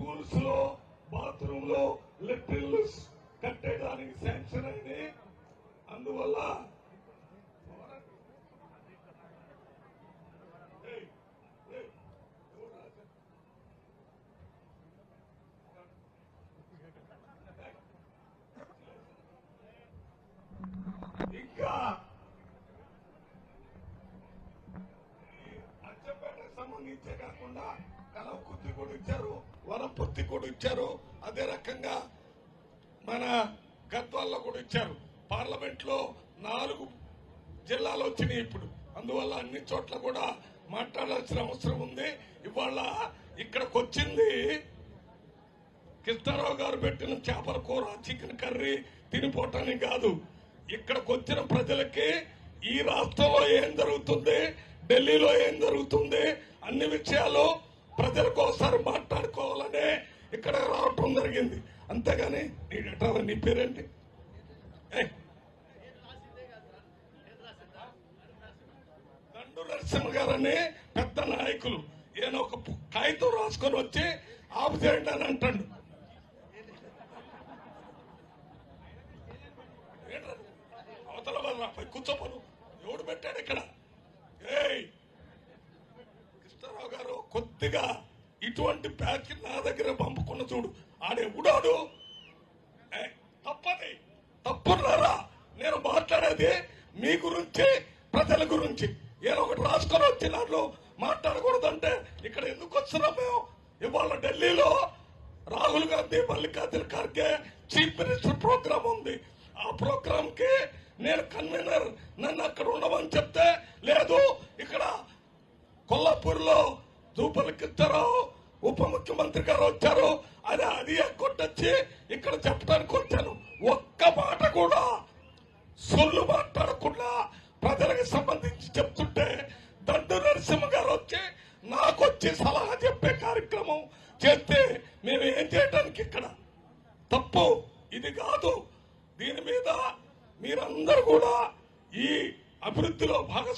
స్కూల్స్లో బాత్రూమ్లో లెట్రిన్స్ కట్టేదానికి శాంక్షన్ అయింది అందువల్ల ఇంకా ఈ అచ్చంపేటకు కాకుండా కాకుండా కలవకుర్తి కూడా ఇచ్చారు వనపర్తి కూడా ఇచ్చారు. అదే రకంగా మన గద్వాల్లో కూడా ఇచ్చారు. పార్లమెంట్లో నాలుగు జిల్లాలు వచ్చినాయి ఇప్పుడు. అందువల్ల అన్ని చోట్ల కూడా మాట్లాడాల్సిన అవసరం ఉంది. ఇవాళ ఇక్కడికి వచ్చింది కృష్ణారావు గారు పెట్టిన చేపల కూర చికెన్ కర్రీ తినిపోవటానికి కాదు. ఇక్కడికి వచ్చిన ప్రజలకి ఈ రాష్ట్రంలో ఏం జరుగుతుంది? ఢిల్లీలో ఏం జరుగుతుంది? అన్ని విషయాలు ప్రజలకు ఒకసారి మాట్లాడుకోవాలనే ఇక్కడ రావటం జరిగింది. అంతేగాని నీ ఎట్లా నీ పేరేంటి? దండు నరసింహ గారని పెద్ద నాయకులు. ఈయన ఒక కాగితం రాసుకొని వచ్చి ఆపు చేయండి అని అంటాడు. గారు కొద్దిగా ఇటువంటి ప్యాకెట్ నా దగ్గర పంపుకున్న చూడు. ఆడే ఉడాడు. తప్పది. తప్పున్నారా నేను మాట్లాడేది మీ గురించి ప్రజల గురించి. నేను ఒకటి రాసుకొని వచ్చి దాంట్లో మాట్లాడకూడదంటే ఇక్కడ ఎందుకు వస్తున్నాం మేము? ఇవాళ ఢిల్లీలో Rahul Gandhi Mallikarjuna Kharge chief minister programme ఉంది. ఆ ప్రోగ్రామ్కి నేను కన్వీనర్. నన్ను అక్కడ ఉండమని చెప్తే లేదు ఇక్కడ కొల్లాపూర్లో లో ఇచ్చారో ఉప ముఖ్యమంత్రి గారు వచ్చారు అని అది కొట్టొచ్చి ఇక్కడ చెప్పడానికి వచ్చాను. ఒక్క మాట కూడా సొల్లు మాట్లాడకుండా ప్రజలకు సంబంధించి చెప్తుంటే దండు నరసింహ గారు వచ్చి నాకు వచ్చి సలహా చెప్పే కార్యక్రమం చేస్తే మేము ఏం చేయడానికి ఇక్కడ? తప్పు. ఇది కాదు. దీని మీద మీరందరూ కూడా ఈ అభివృద్ధిలో భాగస్వామి